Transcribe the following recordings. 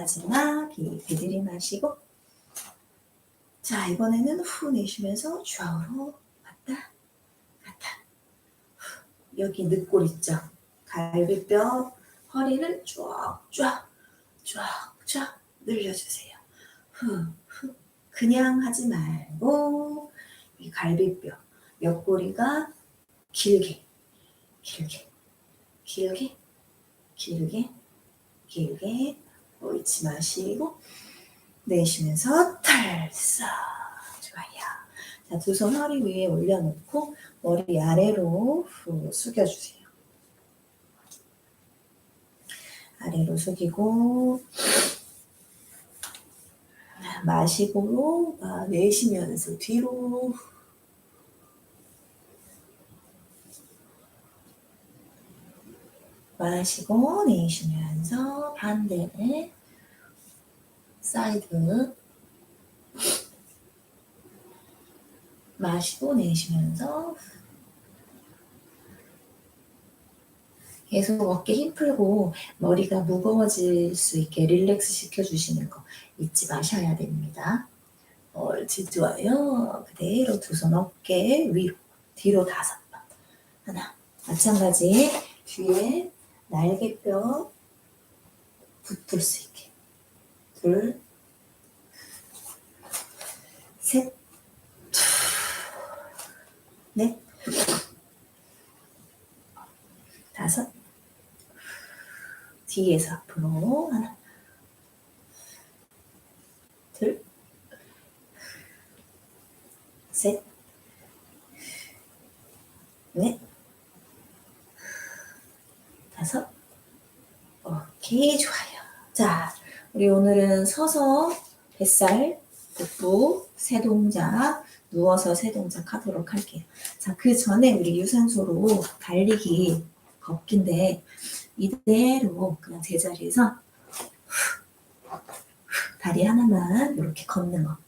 마지막 깊이 들이마시고 자 이번에는 후 내쉬면서 좌우로 왔다 갔다 후. 여기 늑골 있죠 갈비뼈 허리를 쫙쫙 쫙쫙 늘려주세요 후, 후. 그냥 하지 말고 이 갈비뼈 옆구리가 길게 길게 길게 길게 길게 옳지 마시고 내쉬면서 탈사 좋아요. 자 두 손 허리 위에 올려놓고 머리 아래로 후 숙여주세요. 아래로 숙이고 마시고 아, 내쉬면서 뒤로 마시고 내쉬면서 반대 사이드 마시고 내쉬면서 계속 어깨 힘 풀고 머리가 무거워질 수 있게 릴렉스 시켜주시는 거 잊지 마셔야 됩니다. 옳지 좋아요. 그대로 두 손 어깨 위로 뒤로 다섯 번 하나 마찬가지 뒤에 날개뼈 붙을 수 있게. 둘 셋, 넷, 다섯, 뒤에서 앞으로 하나, 둘, 셋, 넷, 다섯, 오케이 좋아요. 자, 우리 오늘은 서서 뱃살, 복부, 세 동작, 누워서 세 동작 하도록 할게요. 자, 그 전에 우리 유산소로 달리기 걷기인데 이대로 그냥 제자리에서 다리 하나만 이렇게 걷는 거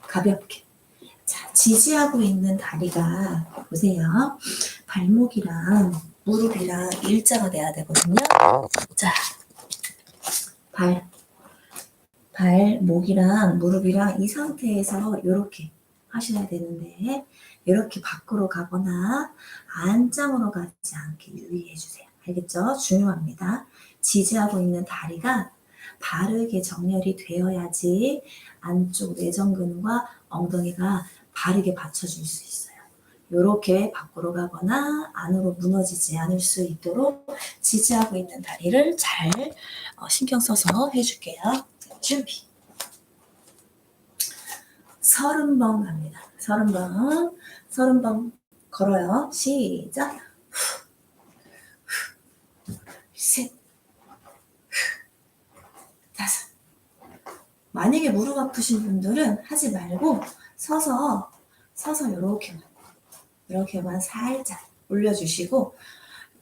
가볍게. 자, 지지하고 있는 다리가 보세요. 발목이랑 무릎이랑 일자가 돼야 되거든요. 자, 발, 발, 목이랑 무릎이랑 이 상태에서 이렇게 하셔야 되는데 이렇게 밖으로 가거나 안짱으로 가지 않게 유의해 주세요. 알겠죠? 중요합니다. 지지하고 있는 다리가 바르게 정렬이 되어야지 안쪽 내전근과 엉덩이가 바르게 받쳐줄 수 있어요. 이렇게 밖으로 가거나 안으로 무너지지 않을 수 있도록 지지하고 있는 다리를 잘 어, 신경 써서 해줄게요. 자, 준비. 서른 번 갑니다. 서른 번, 서른 번 걸어요. 시작. 셋, 후, 다섯. 만약에 무릎 아프신 분들은 하지 말고 서서 서서 이렇게만 이렇게만 살짝 올려주시고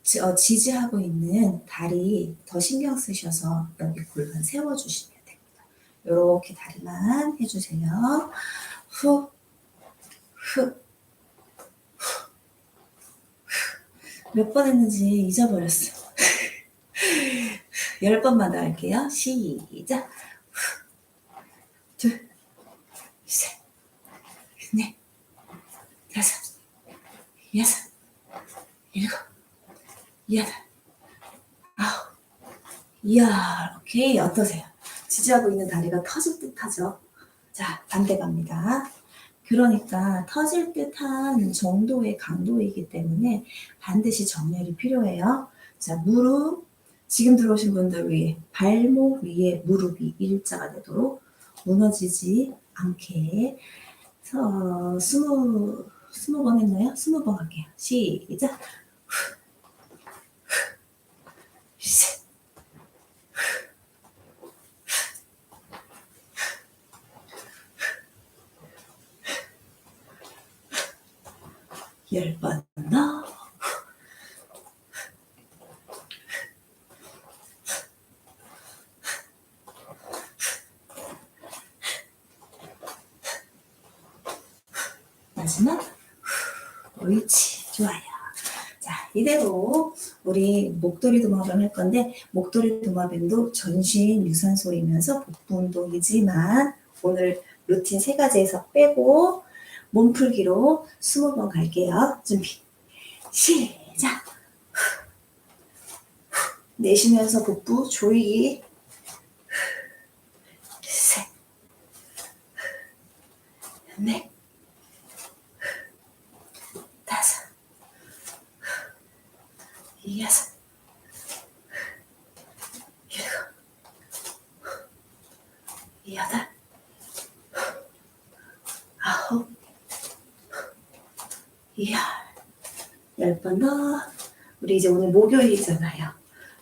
지- 어, 지지하고 있는 다리 더 신경 쓰셔서 여기 골반 세워주시면 됩니다. 이렇게 다리만 해주세요. 후, 후, 몇번 했는지 잊어버렸어. 열 번만 더 할게요. 시작. 후, 둘, 셋, 넷, 여섯, 일곱, 여덟, 아홉. 이야, 오케이. 어떠세요? 지지하고 있는 다리가 터질 듯 하죠? 자, 반대 갑니다. 그러니까 터질 듯한 정도의 강도이기 때문에 반드시 정렬이 필요해요. 자, 무릎, 지금 들어오신 분들 위에, 발목 위에 무릎이 일자가 되도록 무너지지 않게 서, 스무, 스무 번 했나요? 스무 번 할게요. 시작. 후, 후, 셋, 열번 더. 마지막 후, 옳지 좋아요 자 이대로 우리 목도리 도마뱀 할 건데 목도리 도마뱀도 전신 유산소이면서 복부 운동이지만 오늘 루틴 세 가지에서 빼고 몸풀기로 20번 갈게요. 준비. 시작. 내쉬면서 복부 조이기. 셋. 넷. 다섯. 여섯. 일곱. 여덟. 아홉. 열. 열번 더. 우리 이제 오늘 목요일이잖아요.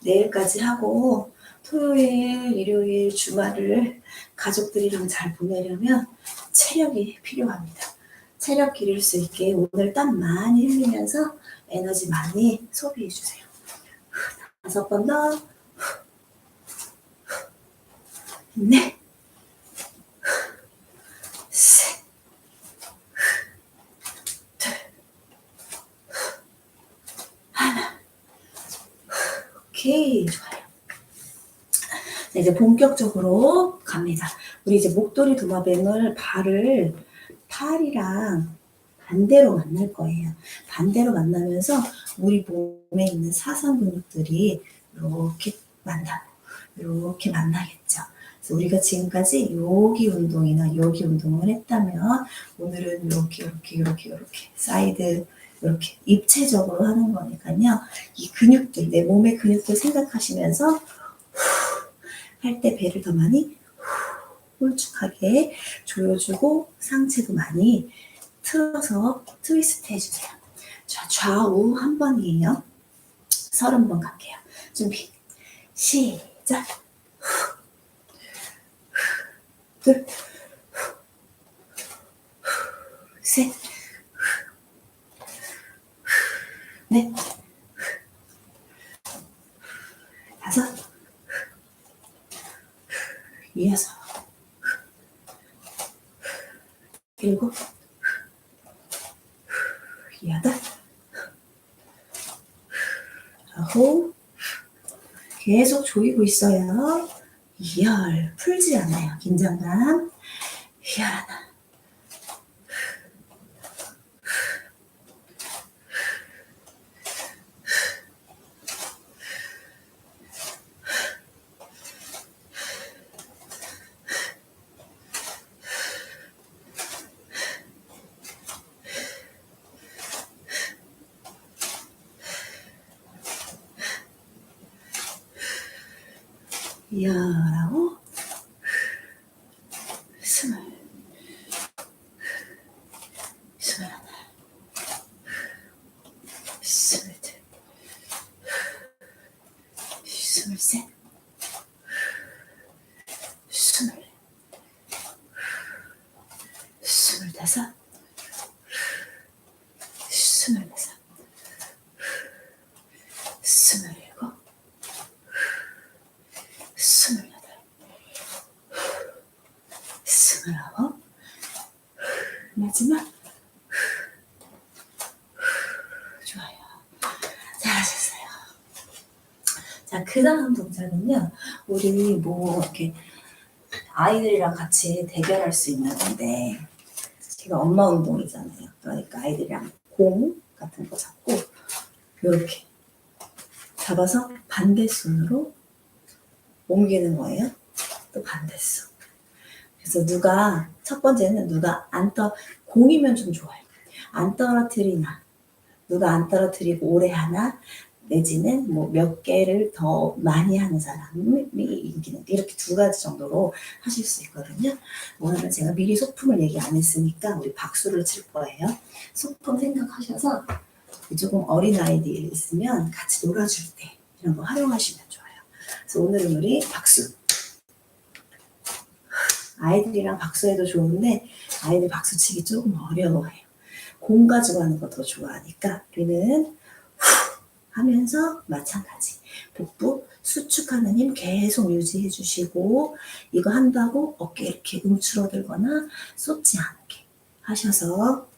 내일까지 하고 토요일, 일요일, 주말을 가족들이랑 잘 보내려면 체력이 필요합니다. 체력 기를 수 있게 오늘 땀 많이 흘리면서 에너지 많이 소비해 주세요. 다섯 번 더. 하나. 오케이, 좋아요. 자, 이제 본격적으로 갑니다. 우리 이제 목도리 도마뱀을 발을 팔이랑 반대로 만날 거예요. 반대로 만나면서 우리 몸에 있는 사선 근육들이 이렇게 만나고 이렇게 만나겠죠. 그래서 우리가 지금까지 여기 운동이나 여기 운동을 했다면 오늘은 이렇게 이렇게 이렇게 이렇게 사이드 이렇게 입체적으로 하는 거니까요. 이 근육들 내 몸의 근육들 생각하시면서 할 때 배를 더 많이 홀쭉하게 조여주고 상체도 많이 틀어서 트위스트 해주세요. 자, 좌우 한 번이에요. 서른 번 갈게요. 준비. 시작. 둘. 셋. 넷. 다섯. 여섯. 일곱. 여덟, 아홉, 계속 조이고 있어요. 열, 풀지 않아요. 긴장감. 열 하나. 열아홉, 스물, 스물하나, 스물둘, 스물셋, 스물, 스물다섯, 스물여섯, 스물일곱, 스물여덟, 스물아홉, 마지막. 좋아요. 잘하셨어요. 자, 그 다음 동작은요, 우리 뭐, 이렇게, 아이들이랑 같이 대결할 수 있는 건데, 제가 엄마 운동이잖아요. 그러니까 아이들이랑 공 같은 거 잡고, 이렇게 잡아서 반대손으로 옮기는 거예요. 또 반대손. 그래서 누가 첫 번째는 누가 안떠 공이면 좀 좋아요. 안 떨어뜨리나 누가 안 떨어뜨리고 오래 하나 내지는 뭐 몇 개를 더 많이 하는 사람이 이기는 이렇게 두 가지 정도로 하실 수 있거든요. 오늘은 제가 미리 소품을 얘기 안 했으니까 우리 박수를 칠 거예요. 소품 생각하셔서 조금 어린 아이들이 있으면 같이 놀아줄 때 이런 거 활용하시면 좋아요. 그래서 오늘은 우리 박수. 아이들이랑 박수해도 좋은데 아이들 박수 치기 조금 어려워해요. 공 가지고 하는 거 더 좋아하니까 우리는 후 하면서 마찬가지 복부 수축하는 힘 계속 유지해 주시고 이거 한다고 어깨 이렇게 움츠러들거나 쏟지 않게 하셔서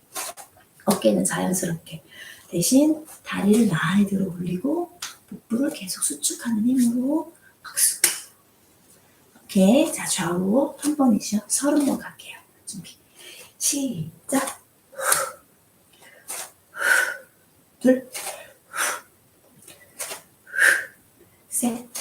어깨는 자연스럽게 대신 다리를 많이 들어 올리고 복부를 계속 수축하는 힘으로. 오케이. 자, 좌우 한 번이죠. 서른 번 갈게요. 준비. 시작. 둘. 셋.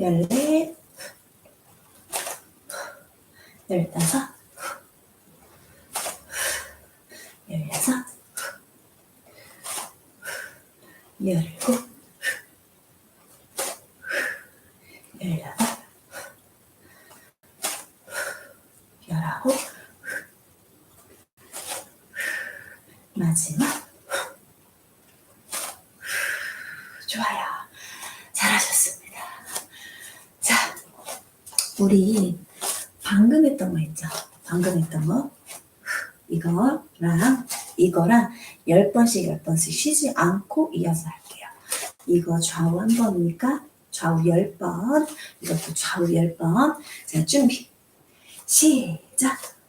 열넷, 열다섯, 열여섯, 열일곱, 열여덟, 열아홉, 마지막. 좋아요. 잘하셨습니다. 자, 우리 방금 했던 거 있죠? 방금 했던 거. 이거랑 이거랑 열 번씩 열 번씩 쉬지 않고 이어서 할게요. 이거 좌우 한 번이니까 좌우 열 번, 이것도 좌우 열 번. 자, 준비. 시작.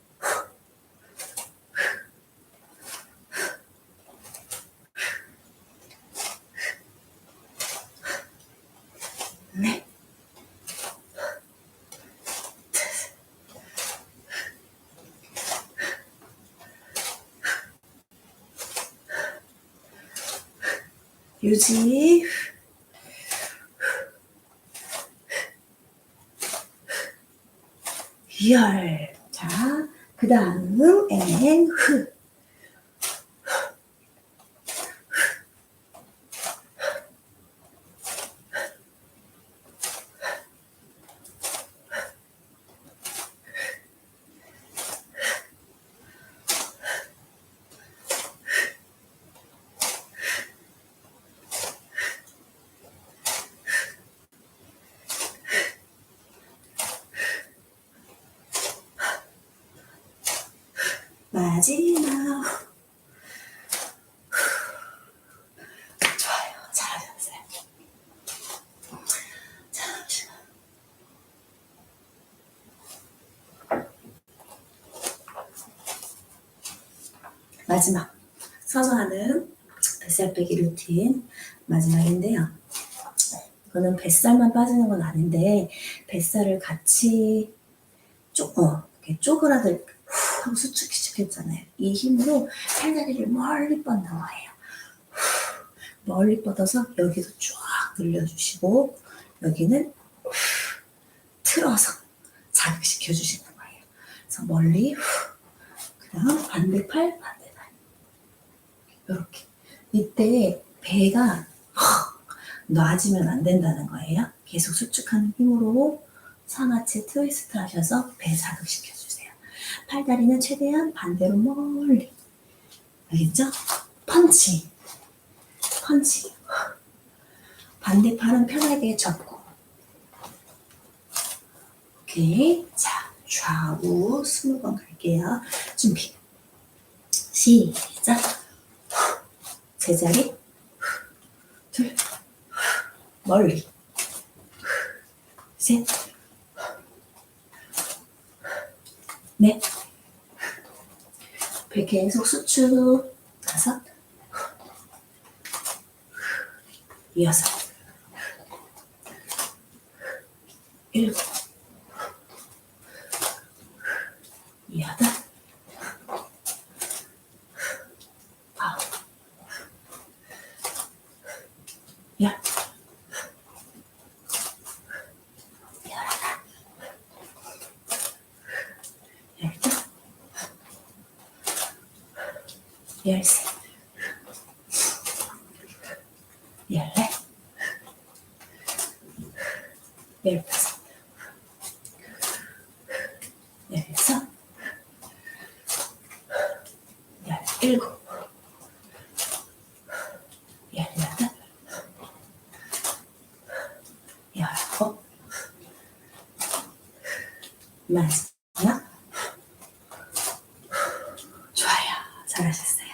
유지. 열. 자, 그 다음, 엔, 흐. 마지막. 마지막. 서서 하는 뱃살 빼기 루틴 마지막인데요. 이거는 뱃살만 빠지는 건 아닌데 뱃살을 같이 쪼, 어, 이렇게 쪼그라들 후 하고 수축 시켰잖아요. 이 힘으로 팔다리를 멀리 뻗는 거예요. 후, 멀리 뻗어서 여기도 쫙 늘려주시고 여기는 후, 틀어서 자극시켜 주시는 거예요. 그래서 멀리 후, 그다음 반대팔 반대팔 이렇게 이때 배가 헉 놔지면 안 된다는 거예요. 계속 수축하는 힘으로 상하체 트위스트 하셔서 배 자극시켜 주세요. 팔다리는 최대한 반대로 멀리. 알겠죠? 펀치. 펀치. 반대팔은 편하게 접고. 오케이. 자, 좌우 20번 갈게요. 준비. 시작. 제자리. 둘. 멀리. 셋. 넷. 배 계속 수축. 다섯. 여섯. 일곱. 여덟. 아홉. 열. 열하나. 열둘. 열셋. 열넷. 열다섯. 일곱, 열여덟, 열아홉, 마지막. 좋아요. 잘하셨어요.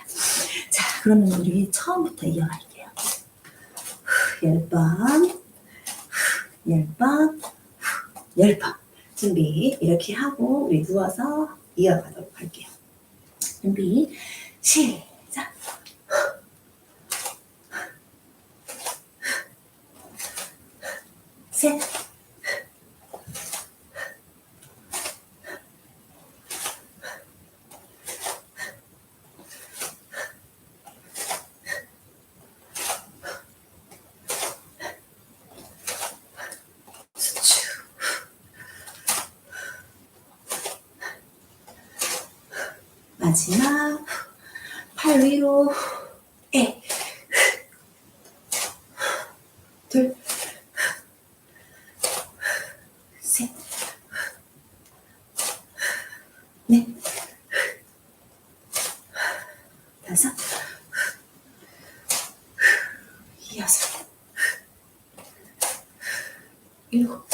자, 그러면 우리 처음부터 이어갈게요. 열 번, 열 번, 열 번. 준비. 이렇게 하고 우리 누워서 이어가도록 할게요. 준비. 시작. 셋. 수축. 마지막 팔 위로 에 둘, 셋, 넷, 다섯, 여섯, 일곱,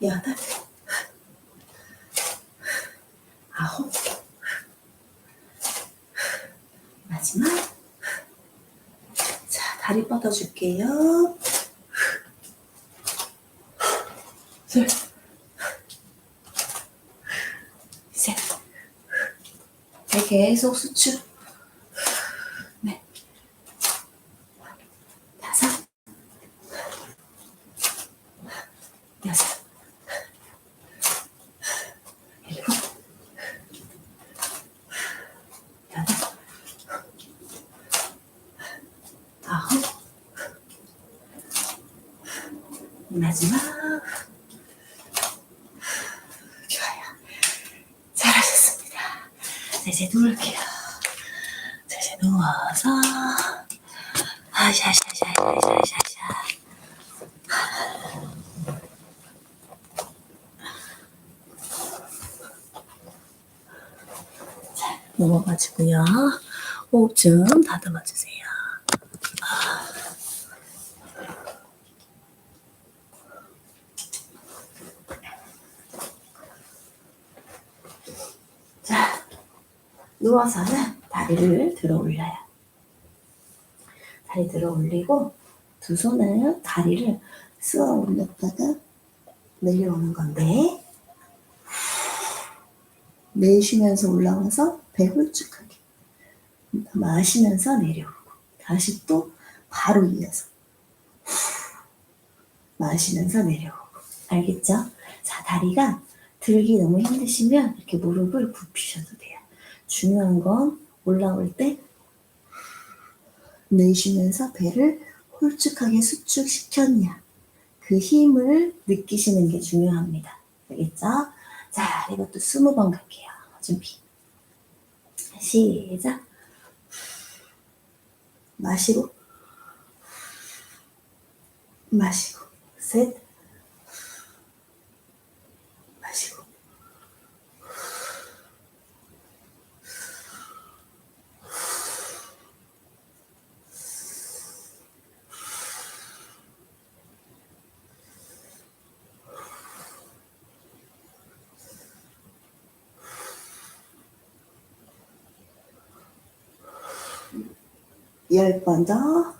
여덟, 아홉, 마지막. 자, 다리 뻗어줄게요. 둘, 셋. 네, 계속 수축. 넷, 다섯, 여섯, 일곱, 여덟, 아홉, 마지막. 좋아요. 잘하셨습니다. 자, 이제 누울게요. 자, 이제 누워서. 아샤샤샤샤샤샤. 자, 누워가지고요. 호흡 좀 다듬어 주세요. 자, 누워서는 다리를 들어 올려요. 다리 들어 올리고 두 손을 다리를 쓸어 올렸다가 내려오는 건데 내쉬면서 올라와서 배 홀쭉하게 마시면서 내려오고 다시 또 바로 이어서 마시면서 내려오고 알겠죠? 자 다리가 들기 너무 힘드시면 이렇게 무릎을 굽히셔도 돼요. 중요한 건 올라올 때 내쉬면서 배를 홀쭉하게 수축시켰냐 그 힘을 느끼시는 게 중요합니다. 알겠죠? 자, 이것도 스무 번 갈게요. 준비. 시작. 마시고, 마시고, 셋, 열 번 더.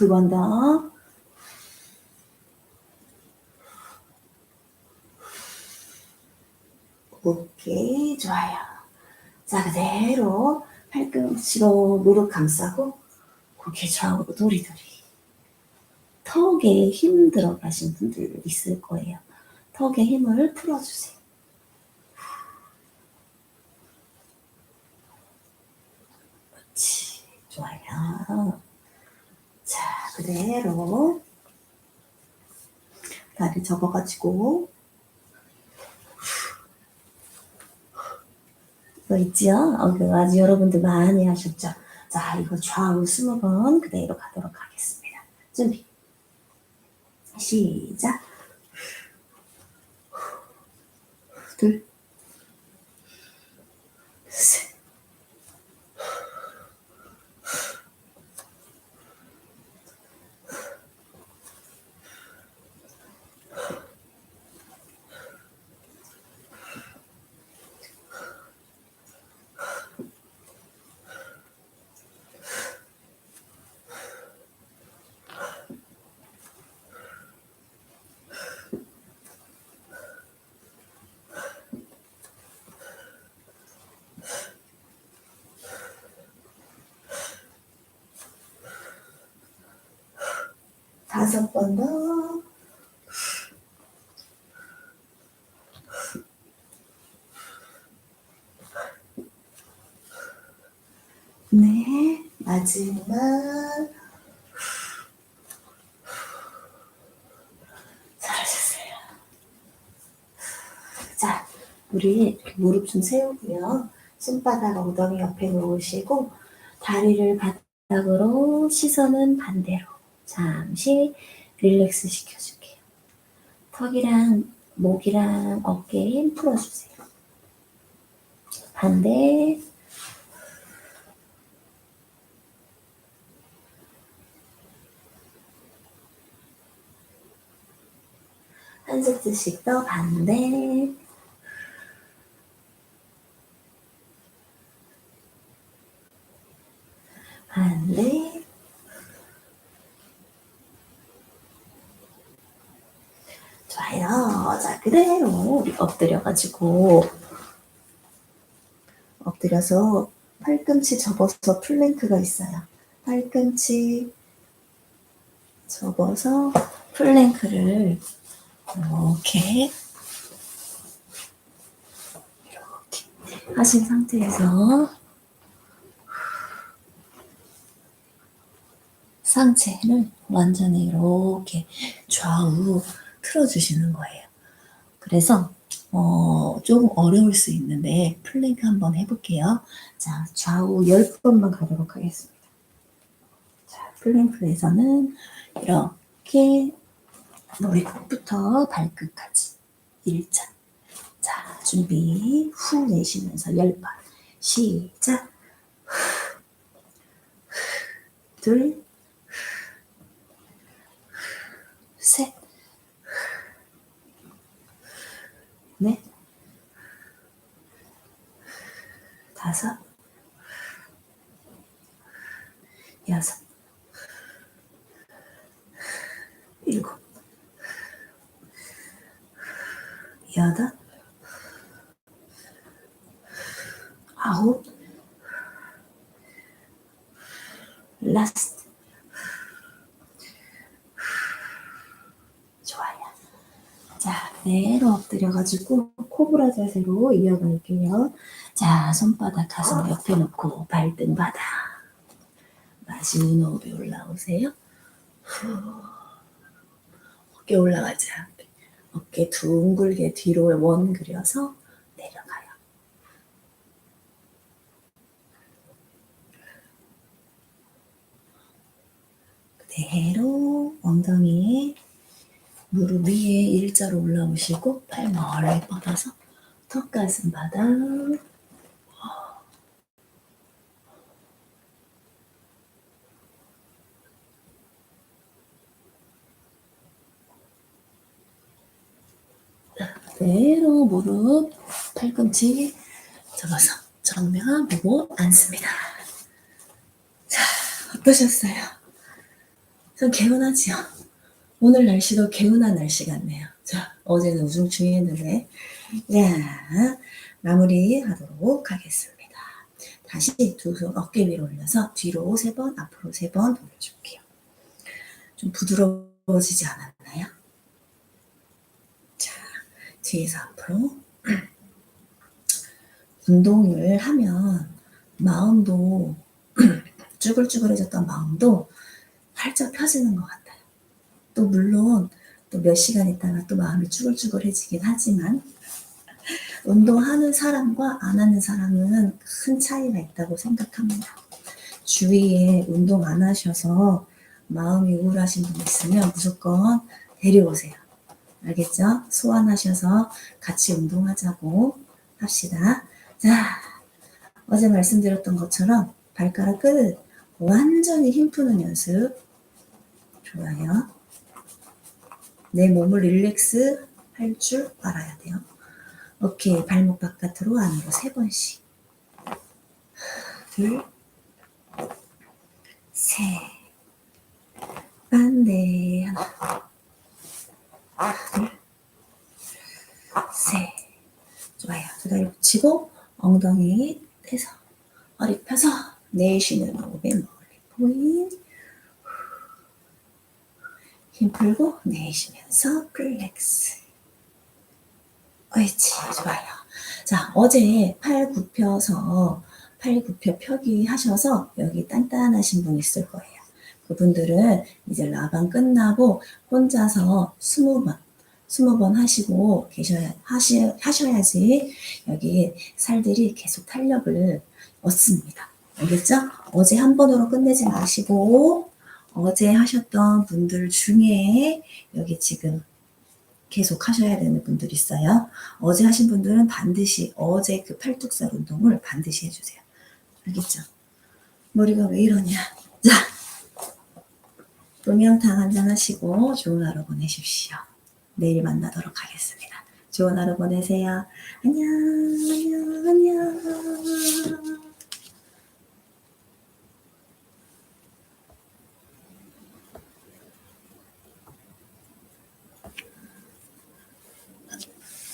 두 번 더. 오케이, 좋아요. 자, 그대로 팔꿈치로 무릎 감싸고 고개 좌우로 도리도리. 턱에 힘 들어가신 분들 있을 거예요. 턱에 힘을 풀어주세요. 그렇지. 좋아요. 자, 그대로 다리 접어가지고 이거 있지요? 어, 그 아주 여러분들 많이 하셨죠? 자, 이거 좌우 스무 번 그대로 가도록 하겠습니다. 준비. 시작. 둘, 셋, 다섯 번 더. 네, 마지막. 잘하셨어요. 자, 우리 무릎 좀 세우고요. 손바닥 엉덩이 옆에 놓으시고, 다리를 바닥으로, 시선은 반대로. 잠시 릴렉스 시켜줄게요. 턱이랑 목이랑 어깨에 힘 풀어주세요. 반대. 한 세트씩 더 반대. 반대. 좋아요. 자, 그대로 우리 엎드려가지고 엎드려서 팔꿈치 접어서 플랭크가 있어요. 팔꿈치 접어서 플랭크를 이렇게 이렇게 하신 상태에서 상체를 완전히 이렇게 좌우 틀어주시는 거예요. 그래서 어, 좀 어려울 수 있는데 플랭크 한번 해볼게요. 자, 좌우 10번만 가도록 하겠습니다. 자, 플랭크에서는 이렇게 머리끝부터 발끝까지 일자. 자, 준비. 후 내쉬면서 10번. 시작. 둘, 셋, 넷, 다섯, 여섯, 일곱, 여덟, 아홉, 라스트. 좋아요. 자, 그대로 엎드려가지고 코브라 자세로 이어갈게요. 자, 손바닥 가슴 옆에 놓고 발등 바닥. 마시는 호흡에 올라오세요. 후. 어깨 올라가자. 어깨 둥글게 뒤로 원 그려서 내려가요. 그대로 엉덩이 무릎 위에 일자로 올라오시고 팔 멀리 뻗어서 턱 가슴 바닥 그대로 무릎 팔꿈치 접어서 정면 보고 앉습니다. 자, 어떠셨어요? 전 개운하지요? 오늘 날씨도 개운한 날씨 같네요. 자, 어제는 우중충 했는데, 자, 마무리 하도록 하겠습니다. 다시 두 손 어깨 위로 올려서 뒤로 세 번, 앞으로 세 번 돌려줄게요. 좀 부드러워지지 않았나요? 자, 뒤에서 앞으로. 운동을 하면 마음도 쭈글쭈글해졌던 마음도 활짝 펴지는 것 같아요. 또 물론 또 몇 시간 있다가 또 마음이 쭈글쭈글해지긴 하지만 운동하는 사람과 안 하는 사람은 큰 차이가 있다고 생각합니다. 주위에 운동 안 하셔서 마음이 우울하신 분 있으면 무조건 데려오세요. 알겠죠? 소환하셔서 같이 운동하자고 합시다. 자, 어제 말씀드렸던 것처럼 발가락 끝 완전히 힘 푸는 연습. 좋아요. 내 몸을 릴렉스 할 줄 알아야 돼요. 오케이. 발목 바깥으로 안으로 세 번씩. 둘, 셋. 반대. 하나. 둘, 셋. 좋아요. 두 다리 붙이고 엉덩이 떼서 허리 펴서 내쉬는 호흡에 멀리 보인 힘 풀고 내쉬면서 플렉스 옳지 좋아요 자 어제 팔 굽혀서 팔 굽혀 펴기 하셔서 여기 단단하신 분 있을 거예요 그분들은 이제 라방 끝나고 혼자서 스무 번 스무 번 하시고 계셔야 하시, 하셔야지 여기 살들이 계속 탄력을 얻습니다. 알겠죠? 어제 한 번으로 끝내지 마시고 어제 하셨던 분들 중에 여기 지금 계속 하셔야 되는 분들 있어요. 어제 하신 분들은 반드시 어제 그 팔뚝살 운동을 반드시 해주세요. 알겠죠? 머리가 왜 이러냐? 자, 동영탕 한잔 하시고 좋은 하루 보내십시오. 내일 만나도록 하겠습니다. 좋은 하루 보내세요. 안녕, 안녕, 안녕.